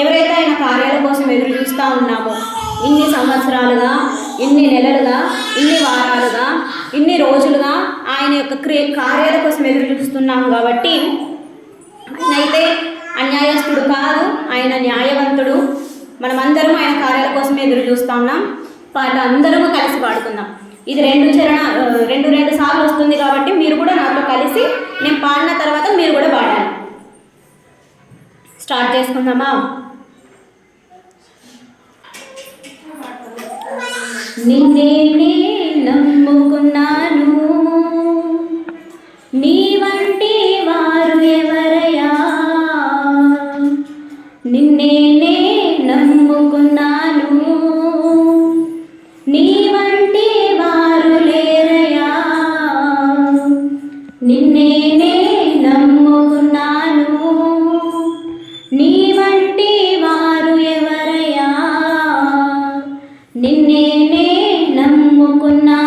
ఎవరైతే ఆయన కార్యాల కోసం ఎదురు చూస్తూ ఉన్నామో ఇన్ని సంవత్సరాలుగా ఇన్ని నెలలుగా ఇన్ని వారాలుగా ఇన్ని రోజులుగా ఆయన యొక్క క్రియ కార్యాల కోసం ఎదురు చూస్తున్నాము కాబట్టి అయితే అన్యాయస్తుడు కాదు ఆయన న్యాయవంతుడు. మనమందరం ఆయన కార్యాల కోసం ఎదురు చూస్తూ ఉన్నాం. పాట అందరము కలిసి పాడుకుందాం ఇది రెండు చరణ రెండు రెండు సార్లు వస్తుంది కాబట్టి మీరు కూడా నాతో కలిసి నేను పాడిన తర్వాత మీరు కూడా పాడాలి. స్టార్ట్ చేసుకుందామా? నిన్నే నమ్ముకున్నాను. నీ వంటి వారు ఎవరయ్యా? నిన్నే నమ్ముకున్నాను. నీ వంటి వారు లేరయ్యా? నిన్నే నమ్ముకున్నాను. నీ వంటి వారు ఎవరయా నిన్నేనే నమ్ముకున్నా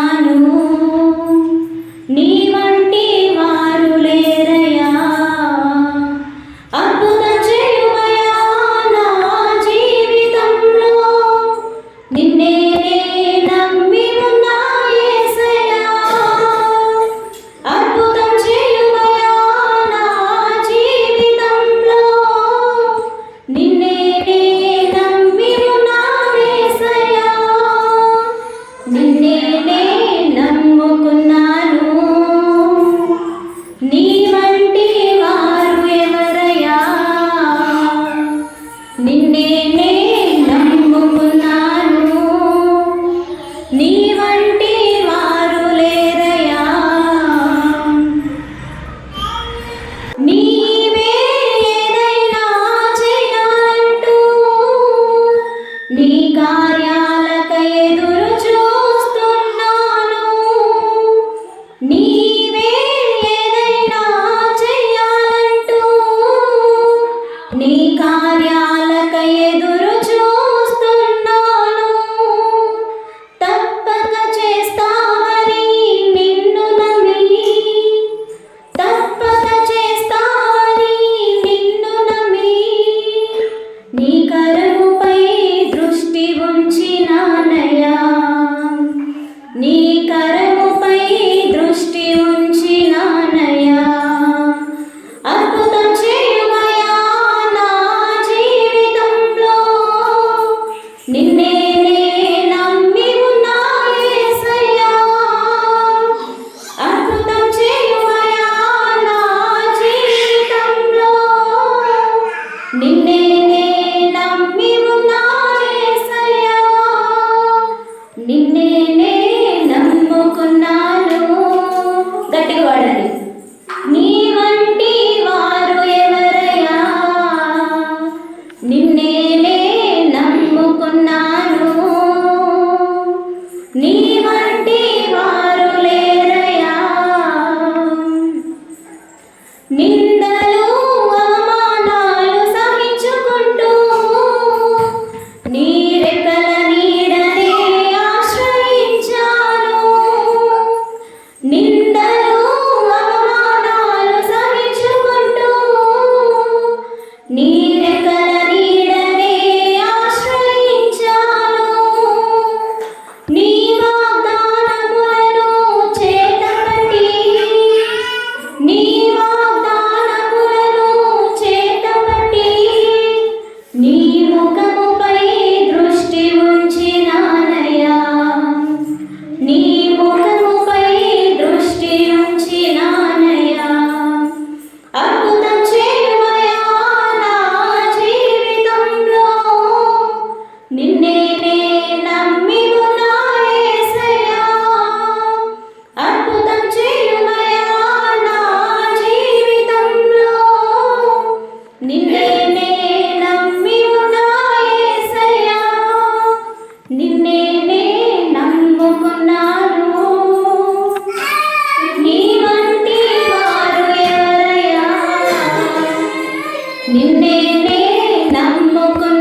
నీ mong con